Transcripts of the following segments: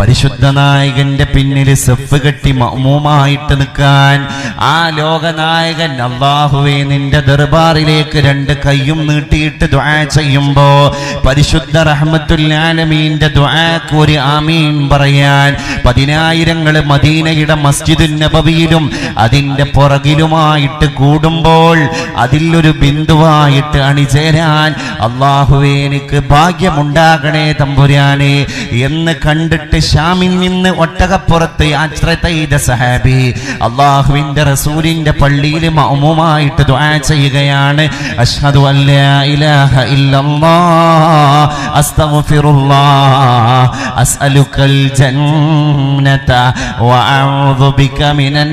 പരിശുദ്ധ നായകന്റെ പിന്നിൽ സെഫ് കെട്ടി മൗമായിട്ട് നിൽക്കാൻ. ആ ലോകനായകൻ അള്ളാഹുവെ നിന്റെ ദർബാറിലേക്ക് രണ്ട് കൈയും നീട്ടിയിട്ട് ദ്വാ ചെയ്യുമ്പോ പരിശുദ്ധ റഹ്മത്തുല്ലാലമീന്റെ ദ്വാക്ക് ഒരു ആമീൻ പറയാൻ. പതിനായിരങ്ങൾ മദീനയുടെ മസ്ജിദ് നബവിയിലും അതിന്റെ പുറകിലുമായിട്ട് കൂടുമ്പോൾ അതിലൊരു ബിന്ദുവായിട്ട് അണിചേരാൻ അള്ളാഹുവെ എനിക്ക് ഭാഗ്യമുണ്ടാകണേ തമ്പുരാനെ. എന്ന് കണ്ടിട്ട് ഷാമിൽ നിന്ന് ഒട്ടകപ്പുറത്ത് യാത്ര ചെയ്ത സഹാബി അള്ളാഹുവിന്റെ റസൂലിന്റെ പള്ളിയിൽ മൗമുമായിട്ട് ദുആ ചെയ്യുകയാണ്. അഷ്ഹദു അല്ലാ ഇല്ലല്ലാഹ്. അസ്തഗ്ഫിറുല്ലാഹ്. അസ്അലുക്കൽ ജന്നത. വഅഊദു ബിക മിനന്നാർ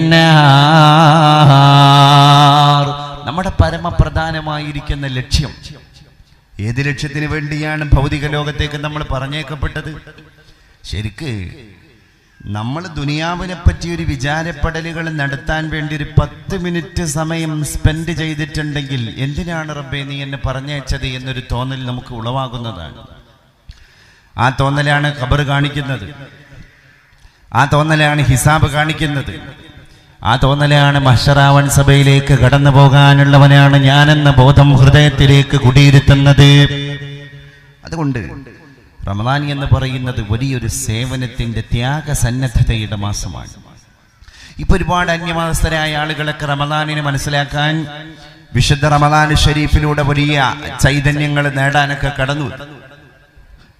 നമ്മുടെ പരമപ്രധാനമായിരിക്കുന്ന ലക്ഷ്യം. ഏത് ലക്ഷ്യത്തിന് വേണ്ടിയാണ് ഭൗതിക ലോകത്തേക്ക് നമ്മൾ പറഞ്ഞേക്കപ്പെട്ടത്? ശരിക്ക് നമ്മൾ ദുനിയാവിനെ പറ്റി ഒരു വിചാരപ്പെടലുകൾ നടത്താൻ വേണ്ടി ഒരു പത്ത് മിനിറ്റ് സമയം സ്പെൻഡ് ചെയ്തിട്ടുണ്ടെങ്കിൽ എന്തിനാണ് റബ്ബെ നീ എന്നെ പറഞ്ഞയച്ചത് എന്നൊരു തോന്നൽ നമുക്ക് ഉളവാകുന്നതാണ്. ആ തോന്നലാണ് ഖബർ കാണിക്കുന്നത്. ആ തോന്നലാണ് ഹിസാബ് കാണിക്കുന്നത്. ആ തോന്നലാണ് മഷറാവൻ സഭയിലേക്ക് കടന്നു പോകാനുള്ളവനാണ് ഞാനെന്ന ബോധം ഹൃദയത്തിലേക്ക് കുടിയിരുത്തുന്നത്. അതുകൊണ്ട് റമദാൻ എന്ന് പറയുന്നത് വലിയൊരു സേവനത്തിന്റെ ത്യാഗസന്നദ്ധതയുടെ മാസമാണ്. ഇപ്പൊ ഒരുപാട് അന്യമതസ്ഥരായ ആളുകളൊക്കെ റമദാനിനെ മനസ്സിലാക്കാൻ വിശുദ്ധ റമദാൻ ഷരീഫിലൂടെ വലിയ ചൈതന്യങ്ങൾ നേടാനൊക്കെ കടന്നു.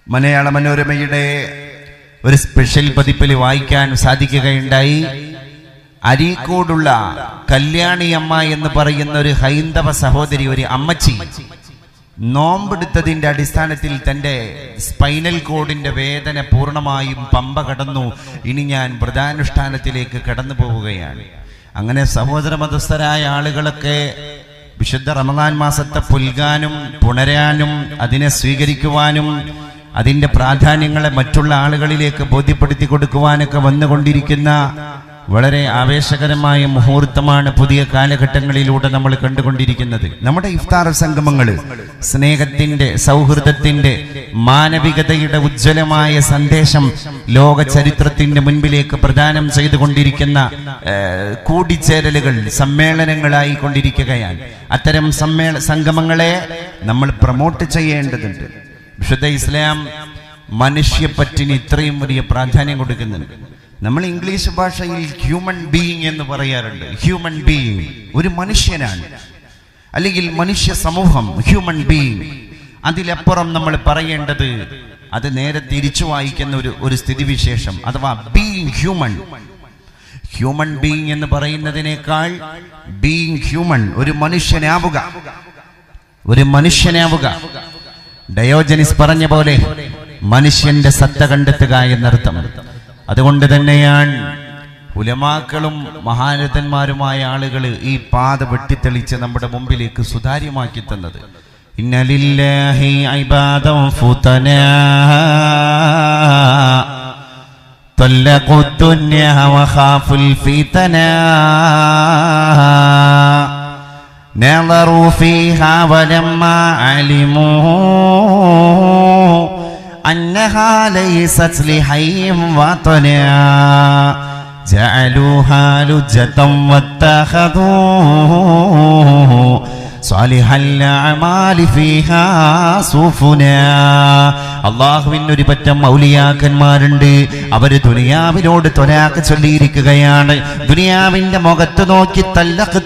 മലയാള മനോരമയുടെ ഒരു സ്പെഷ്യൽ പതിപ്പിൽ വായിക്കാൻ സാധിക്കുകയുണ്ടായി. അരീക്കോടുള്ള കല്യാണിയമ്മ എന്ന് പറയുന്ന ഒരു ഹൈന്ദവ സഹോദരി ഒരു അമ്മച്ചി. നോമ്പെടുത്തതിന്റെ അടിസ്ഥാനത്തിൽ തന്റെ സ്പൈനൽ കോഡിന്റെ വേദന പൂർണമായും പമ്പ കടന്നു. ഇനി ഞാൻ വ്രതാനുഷ്ഠാനത്തിലേക്ക് കടന്നു പോവുകയാണ്. അങ്ങനെ സഹോദര മതസ്ഥരായ ആളുകളൊക്കെ വിശുദ്ധ റമദാൻ മാസത്തെ പുൽകാനും പുണരാനും അതിനെ സ്വീകരിക്കുവാനും അതിന്റെ പ്രാധാന്യങ്ങളെ മറ്റുള്ള ആളുകളിലേക്ക് ബോധ്യപ്പെടുത്തി കൊടുക്കുവാനൊക്കെ വന്നുകൊണ്ടിരിക്കുന്ന വളരെ ആവേശകരമായ മുഹൂർത്തമാണ് പുതിയ കാലഘട്ടങ്ങളിലൂടെ നമ്മൾ കണ്ടുകൊണ്ടിരിക്കുന്നത്. നമ്മുടെ ഇഫ്താർ സംഗമങ്ങൾ സ്നേഹത്തിന്റെ സൗഹൃദത്തിന്റെ മാനവികതയുടെ ഉജ്ജ്വലമായ സന്ദേശം ലോക ചരിത്രത്തിന്റെ മുൻപിലേക്ക് പ്രദാനം ചെയ്തുകൊണ്ടിരിക്കുന്ന കൂടിച്ചേരലുകൾ സമ്മേളനങ്ങളായി കൊണ്ടിരിക്കുകയാണ്. അത്തരം സമ്മേള സംഗമങ്ങളെ നമ്മൾ പ്രൊമോട്ട് ചെയ്യേണ്ടതുണ്ട്. വിശുദ്ധ ഇസ്ലാം മനുഷ്യപ്പറ്റിന് ഇത്രയും വലിയ പ്രാധാന്യം കൊടുക്കുന്നുണ്ട്. നമ്മൾ ഇംഗ്ലീഷ് ഭാഷയിൽ ഹ്യൂമൻ ബീയിങ് എന്ന് പറയാറുണ്ട്. ഹ്യൂമൻ ബീയിങ് ഒരു മനുഷ്യനാണ്. അല്ലെങ്കിൽ മനുഷ്യ സമൂഹം ഹ്യൂമൻ ബീയിങ് അതിലപ്പുറം നമ്മൾ പറയേണ്ടത് അത് നേരെ തിരിച്ചു വായിക്കുന്ന ഒരു ഒരു സ്ഥിതിവിശേഷം. അഥവാ ബീയിങ് ഹ്യൂമൻ ഹ്യൂമൻ ബീയിങ് എന്ന് പറയുന്നതിനേക്കാൾ ബീയിങ് ഹ്യൂമൻ ഒരു മനുഷ്യനാവുക. ഒരു മനുഷ്യനാവുക. ഡയോജനിസ് പറഞ്ഞ പോലെ മനുഷ്യന്റെ സത്ത കണ്ടെത്തുക എന്നർത്ഥം. അതുകൊണ്ട് തന്നെയാണ് ഉലമാക്കളും മഹാരഥന്മാരുമായ ആളുകൾ ഈ പാത വെട്ടിത്തെളിച്ച് നമ്മുടെ മുമ്പിലേക്ക് സുതാര്യമാക്കി തന്നത് ഇന്നലില്ലാഹി ഇബാദം ഫുതനാ طلقوا الدنيا وخافوا الفتنا نظروا فيها ولما علموا أنها ليست لحي وطنا جعلوها لجة واتخذوا അള്ളാഹുവിന് ഒരു പറ്റം മൗലിയാക്കന്മാരുണ്ട് അവർ ദുനിയാവിനോട് തൊരാക്ക് ചൊല്ലിയിരിക്കുകയാണ്. ദുനിയാവിന്റെ മുഖത്ത് നോക്കി തല്ലക്ക്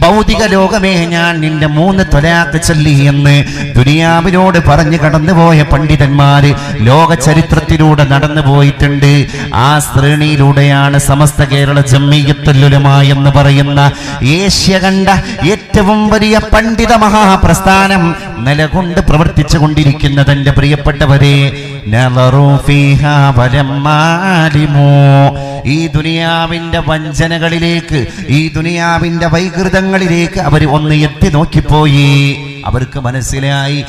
ഭൗതിക ലോകമേ ഞാൻ നിന്റെ മൂന്ന് തൊരാക്ക് ചൊല്ലി എന്ന് ദുനിയാവിനോട് പറഞ്ഞു കടന്നുപോയ പണ്ഡിതന്മാര് ലോക ചരിത്രത്തിലൂടെ നടന്നു പോയിട്ടുണ്ട്. ആ ശ്രേണിയിലൂടെയാണ് സമസ്ത കേരള ജമ്മിയത്തുലുലമ എന്ന് പറയുന്ന ഏഷ്യ കണ്ട ഏറ്റവും വലിയ പണ്ഡിത മഹാപ്രസ്ഥാനം നിലകൊണ്ട് പ്രവർത്തിച്ചു കൊണ്ടിരിക്കുന്നത് എന്റെ പ്രിയപ്പെട്ടവരെ. ഈ ദുനിയാവിന്റെ വഞ്ചനകളിലേക്ക് ഈ ദുനിയാവിന്റെ വൈകൃതങ്ങളിലേക്ക് അവർ ഒന്ന് എത്തി നോക്കിപ്പോയി അവർക്ക് മനസ്സിലായി.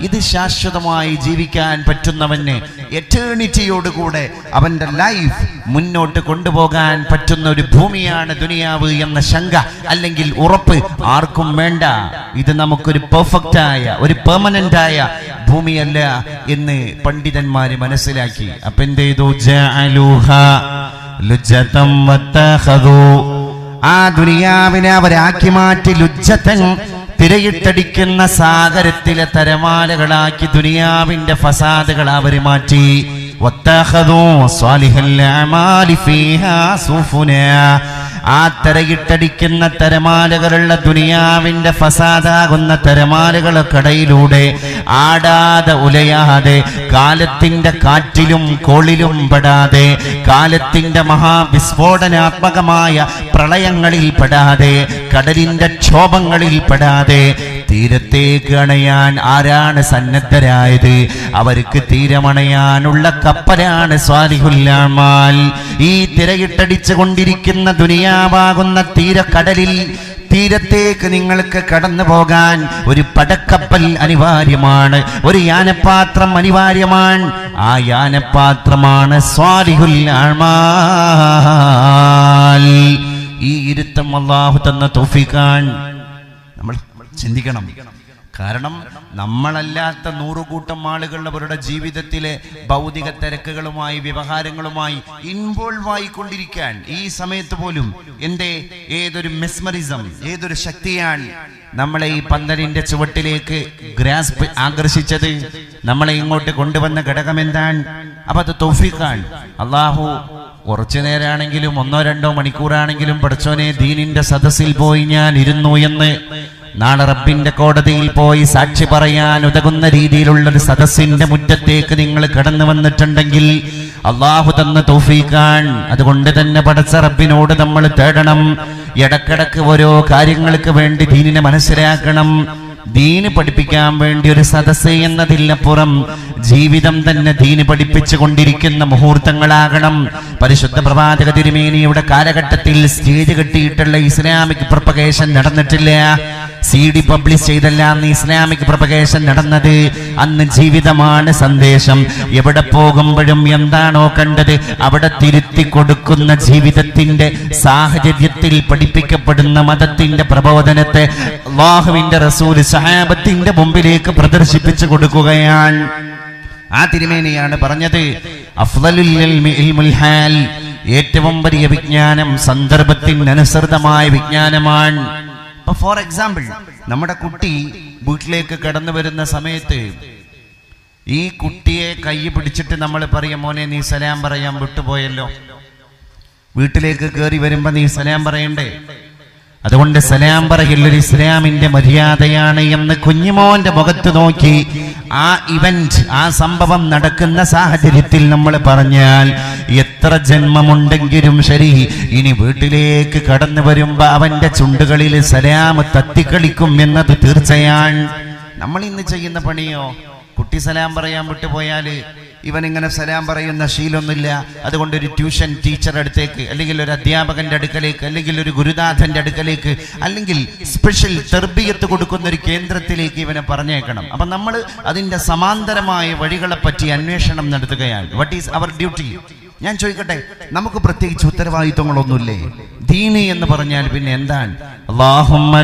ഇത് ശാശ്വതമായി ജീവിക്കാൻ പറ്റുന്നവന് എറ്റേണിറ്റിയോടുകൂടെ അവന്റെ ലൈഫ് മുന്നോട്ട് കൊണ്ടുപോകാൻ പറ്റുന്ന ഒരു ഭൂമിയാണ് ദുനിയാവ് എന്ന ശങ്ക അല്ലെങ്കിൽ ഉറപ്പ് ആർക്കും വേണ്ട ഇത് നമുക്കൊരു പെർഫെക്റ്റ് ആയ ഒരു പെർമനന്റ് ആയ ഭൂമിയല്ല എന്ന് പണ്ഡിതന്മാര് മനസ്സിലാക്കി അപ്പൊ എന്ത് ചെയ്തു. ആ ദുനിയാവിനെ അവരാക്കി മാറ്റി ലുജ്ജത്തൻ തിരയിട്ടടിക്കുന്ന സാഗരത്തിലെ തരമാലകളാക്കി ദുനിയാവിന്റെ ഫസാദുകൾ അവർ മാറ്റി. ആ തരയിട്ടടിക്കുന്ന തരമാലകളുള്ള ദുനിയാവിന്റെ ഫസാദാകുന്ന തരമാലകളെ ആടാതെ ഉലയാതെ കാലത്തിന്റെ കാറ്റിലും കോളിലും പെടാതെ കാലത്തിന്റെ മഹാവിസ്ഫോടനാത്മകമായ പ്രളയങ്ങളിൽ പെടാതെ കടലിന്റെ ക്ഷോഭങ്ങളിൽ പെടാതെ തീരത്തേക്ക് അണയാൻ ആരാണ് സന്നദ്ധരായത്? അവർക്ക് തീരമണയാനുള്ള കപ്പലാണ് സ്വാലിഹുല്ലാമാൽ. ഈ തിരയിട്ടടിച്ചു കൊണ്ടിരിക്കുന്ന ദുനിയാവാകുന്ന തീരക്കടലിൽ തീരത്തേക്ക് നിങ്ങൾക്ക് കടന്നു പോകാൻ ഒരു പടക്കപ്പൽ അനിവാര്യമാണ്. ഒരു യാനപാത്രം അനിവാര്യമാണ് ആ യാനപാത്രമാണ് സ്വാലിഹുൽ ആമാൽ ഈ ഇരുത്തം അള്ളാഹു തന്ന തോഫിക്കാൻ നമ്മൾ ചിന്തിക്കണം. കാരണം നമ്മളല്ലാത്ത നൂറുകൂട്ടം ആളുകൾ അവരുടെ ജീവിതത്തിലെ ഭൗതിക തിരക്കുകളുമായി വ്യവഹാരങ്ങളുമായി ഇൻവോൾവ് ആയിക്കൊണ്ടിരിക്കാൻ. ഈ സമയത്ത് പോലും എന്റെ ഏതൊരു മെസ്മറിസം ഏതൊരു ശക്തിയാണ് നമ്മളെ ഈ പന്തലിന്റെ ചുവട്ടിലേക്ക് ഗ്രാസ്പ് ആകർഷിച്ചത്? നമ്മളെ ഇങ്ങോട്ട് കൊണ്ടുവന്ന ഘടകം എന്താണ്? അപ്പൊ അത് തോഫിക്കാൻ അള്ളാഹു കുറച്ചു നേരാണെങ്കിലും ഒന്നോ രണ്ടോ മണിക്കൂറാണെങ്കിലും പഠിച്ചോനെ ദീനിന്റെ സദസ്സിൽ പോയി ഞാൻ ഇരുന്നു എന്ന് നാളെ റബ്ബിന്റെ കോടതിയിൽ പോയി സാക്ഷി പറയാൻ ഉതകുന്ന രീതിയിലുള്ള ഒരു സദസ്സിന്റെ മുറ്റത്തേക്ക് നിങ്ങൾ കടന്നു വന്നിട്ടുണ്ടെങ്കിൽ അള്ളാഹു തന്ന തോഫീക്കാൻ അതുകൊണ്ട് തന്നെ പടച്ച റബ്ബിനോട് നമ്മൾ തേടണം. ഇടക്കിടക്ക് ഓരോ കാര്യങ്ങൾക്ക് വേണ്ടി ദീനിനെ മനസ്സിലാക്കണം. ദീന് പഠിപ്പിക്കാൻ വേണ്ടി ഒരു സദസ്സ് എന്നതിലപ്പുറം ജീവിതം തന്നെ ദീന് പഠിപ്പിച്ചു കൊണ്ടിരിക്കുന്ന മുഹൂർത്തങ്ങളാകണം. പരിശുദ്ധ പ്രവാചക തിരുമേനിയുടെ കാലഘട്ടത്തിൽ സ്റ്റേജ് കെട്ടിയിട്ടുള്ള ഇസ്ലാമിക് പ്രൊപ്പഗേഷൻ നടന്നിട്ടില്ല. സി ഡി പബ്ലിഷ് ചെയ്തല്ല അന്ന് ഇസ്ലാമിക് പ്രൊപ്പഗേഷൻ നടന്നത്. അന്ന് ജീവിതമാണ് സന്ദേശം. എവിടെ പോകുമ്പോഴും എന്താണോ കണ്ടത് അവിടെ തിരുത്തി കൊടുക്കുന്ന ജീവിതത്തിന്റെ സാഹചര്യത്തിൽ പഠിപ്പിക്കപ്പെടുന്ന മതത്തിന്റെ പ്രബോധനത്തെ അള്ളാഹുവിന്റെ റസൂൽ സഹാബത്തിന്റെ മുമ്പിലേക്ക് പ്രദർശിപ്പിച്ചു കൊടുക്കുകയാണ്. ആ തിരുമേനിയാണ് പറഞ്ഞത്. ഏറ്റവും വലിയ വിജ്ഞാനം സന്ദർഭത്തിന് അനുസൃതമായ വിജ്ഞാനമാണ്. ഫോർ എക്സാമ്പിൾ നമ്മുടെ കുട്ടി വീട്ടിലേക്ക് കടന്നു വരുന്ന സമയത്ത് ഈ കുട്ടിയെ കൈ പിടിച്ചിട്ട് നമ്മൾ പറയും മോനെ നീ സലാം പറയാൻ വിട്ടുപോയല്ലോ. വീട്ടിലേക്ക് കയറി വരുമ്പോ നീ സലാം പറയണ്ടേ? അതുകൊണ്ട് സലാം പറയില്ല ഇസ്ലാമിന്റെ മര്യാദയാണ് എന്ന് കുഞ്ഞുമോന്റെ മുഖത്ത് നോക്കി ആ ഇവന്റ് ആ സംഭവം നടക്കുന്ന സാഹചര്യത്തിൽ നമ്മൾ പറഞ്ഞാൽ എത്ര ജന്മമുണ്ടെങ്കിലും ശരി ഇനി വീട്ടിലേക്ക് കടന്നു വരുമ്പോ അവന്റെ ചുണ്ടുകളിൽ സലാം തത്തിക്കളിക്കും എന്നത് തീർച്ചയാണ് നമ്മൾ ഇന്ന് ചെയ്യുന്ന പണിയോ? കുട്ടി സലാം പറയാൻ വിട്ടുപോയാൽ ഇവൻ ഇങ്ങനെ സലാം പറയുന്ന ശീലമൊന്നുമില്ല. അതുകൊണ്ട് ഒരു ട്യൂഷൻ ടീച്ചറുടെ അടുത്തേക്ക് അല്ലെങ്കിൽ ഒരു അധ്യാപകന്റെ അടുക്കലേക്ക് അല്ലെങ്കിൽ ഒരു ഗുരുനാഥന്റെ അടുക്കലേക്ക് അല്ലെങ്കിൽ സ്പെഷ്യൽ തെർബിയത്ത് കൊടുക്കുന്ന ഒരു കേന്ദ്രത്തിലേക്ക് ഇവനെ പറഞ്ഞേക്കണം അപ്പം നമ്മൾ അതിന്റെ സമാന്തരമായ വഴികളെപ്പറ്റി അന്വേഷണം നടത്തുകയാണ്. വട്ട് ഈസ് അവർ ഡ്യൂട്ടി ഞാൻ ചോദിക്കട്ടെ നമുക്ക് പ്രത്യേകിച്ച് ഉത്തരവാദിത്വങ്ങളൊന്നുമില്ലേ? ദീനി എന്ന് പറഞ്ഞാൽ പിന്നെ എന്താണ്? അല്ലാഹുമ്മ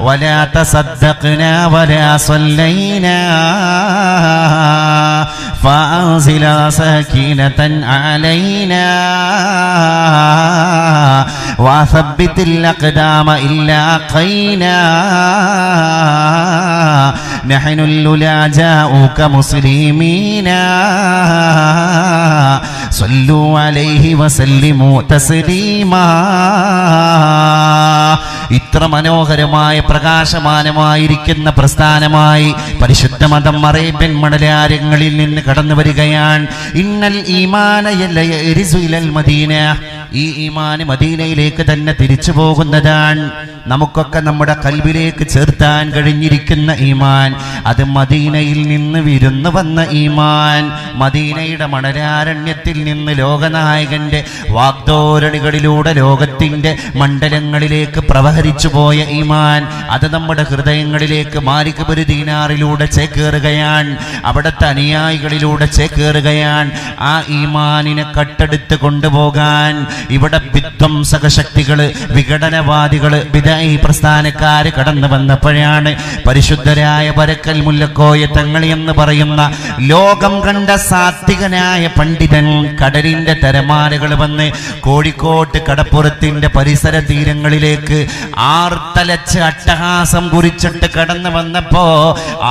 ولا تصدقنا ولا صلينا. فأنزل سكينة علينا. وثبت الأقدام إلا قينا نحن الللا جاءوك مسلمين صلوا عليه وسلموا تسليما. ഇത്ര മനോഹരമായ പ്രകാശമാനമായിരിക്കുന്ന പ്രസ്ഥാനമായി പരിശുദ്ധ മതം അറേബ്യൻ മണലാരങ്ങളിൽ നിന്ന് കടന്നു വരികയാണ്. ഇന്നൽ ഈമാനയല്ല മദീന. ഈ ഈമാന് മദീനയിലേക്ക് തന്നെ തിരിച്ചു പോകുന്നതാണ്. നമുക്കൊക്കെ നമ്മുടെ കൽവിലേക്ക് ചേർത്താൻ കഴിഞ്ഞിരിക്കുന്ന ഈമാൻ. അത് മദീനയിൽ നിന്ന് വിരുന്നു വന്ന ഈമാൻ. മദീനയുടെ മണരാരണ്യത്തിൽ നിന്ന് ലോകനായകന്റെ വാഗ്ദോരണികളിലൂടെ ലോകത്തിന്റെ മണ്ഡലങ്ങളിലേക്ക് പ്രവഹരിച്ചു പോയ ഈമാൻ. അത് നമ്മുടെ ഹൃദയങ്ങളിലേക്ക് മാലിക് ദീനാറിലൂടെ ചേക്കേറുകയാണ്. അവിടുത്തെ അനുയായികളിലൂടെ ചേക്കേറുകയാണ്. ആ ഈമാനിനെ കട്ടെടുത്ത് കൊണ്ടുപോകാൻ ഇവിടെ വിധ്വംസക വിഘടനവാദികൾ വിഘടനവാദികൾ വിദായി പ്രസ്ഥാനക്കാര് കടന്നു വന്നപ്പോഴാണ് പരിശുദ്ധരായ പരക്കൽ മുല്ലക്കോയ തങ്ങൾ എന്ന് പറയുന്ന ലോകം കണ്ട സാത്വികനായ പണ്ഡിതൻ കടലിന്റെ തിരമാലകൾ വന്ന് കോഴിക്കോട്ട് കടപ്പുറത്തിന്റെ പരിസര തീരങ്ങളിലേക്ക് ആർത്തലച്ച് അട്ടഹാസം കുറിച്ചിട്ട് കടന്നു വന്നപ്പോ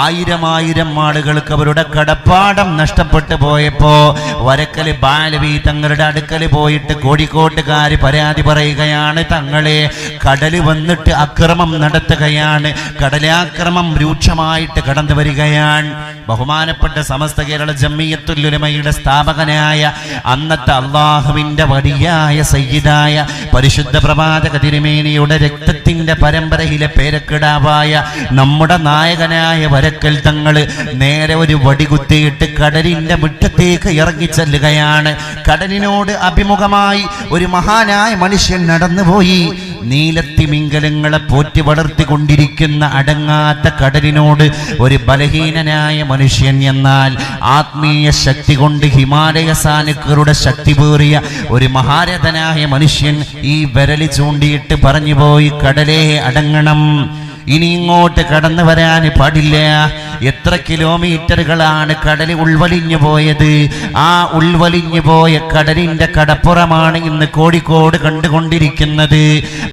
ആയിരം ആയിരം ആളുകൾക്ക് അവരുടെ കടപ്പാടം നഷ്ടപ്പെട്ടു പോയപ്പോ വരക്കൽ ബാലവി തങ്ങളുടെ അടുക്കൽ പോയിട്ട് കോഴിക്കോട്ടുകാർ പരാതി പറയുകയാണ് തങ്ങളെ കടൽ വന്നിട്ട് അക്രമം നടത്തുകയാണ്. കടലാക്രമം രൂക്ഷമായിട്ട് കടന്നു വരികയാണ്. ബഹുമാനപ്പെട്ട സമസ്ത കേരള ജമ്മിയത്തുല്ലുലമയുടെ സ്ഥാപകനായ അന്നത്തെ അള്ളാഹുവിന്റെ വടിയായ സയ്യിദായ പരിശുദ്ധ പ്രവാചക തിരുമേനിയുടെ രക്തത്തിന്റെ പരമ്പരയിലെ പേരക്കിടാവായ നമ്മുടെ നായകനായ വരക്കൽ തങ്ങൾ നേരെ ഒരു വടികുത്തിയിട്ട് കടലിന്റെ മുറ്റത്തേക്ക് ഇറങ്ങി ചെല്ലുകയാണ്. കടലിനോട് അഭിമുഖമായി ഒരു മഹാനായ മനുഷ്യൻ നടന്നുപോയി. നീലത്തിമിംഗലങ്ങളെ പോറ്റി വളർത്തിക്കൊണ്ടിരിക്കുന്ന അടങ്ങാത്ത കടലിനോട് ഒരു ബലഹീനനായ മനുഷ്യൻ എന്നാൽ ആത്മീയ ശക്തി കൊണ്ട് ഹിമാലയ സാനുക്കളുടെ ശക്തി പേറിയ ഒരു മഹാരഥനായ മനുഷ്യൻ ഈ വിരലി ചൂണ്ടിയിട്ട് പറഞ്ഞുപോയി കടലേ അടങ്ങണം. ഇനി ഇങ്ങോട്ട് കടന്നു വരാൻ പാടില്ല. എത്ര കിലോമീറ്ററുകളാണ് കടൽ ഉൾവലിഞ്ഞു പോയത്? ആ ഉൾവലിഞ്ഞു പോയ കടലിന്റെ കടപ്പുറമാണ് ഇന്ന് കോഴിക്കോട് കണ്ടുകൊണ്ടിരിക്കുന്നത്.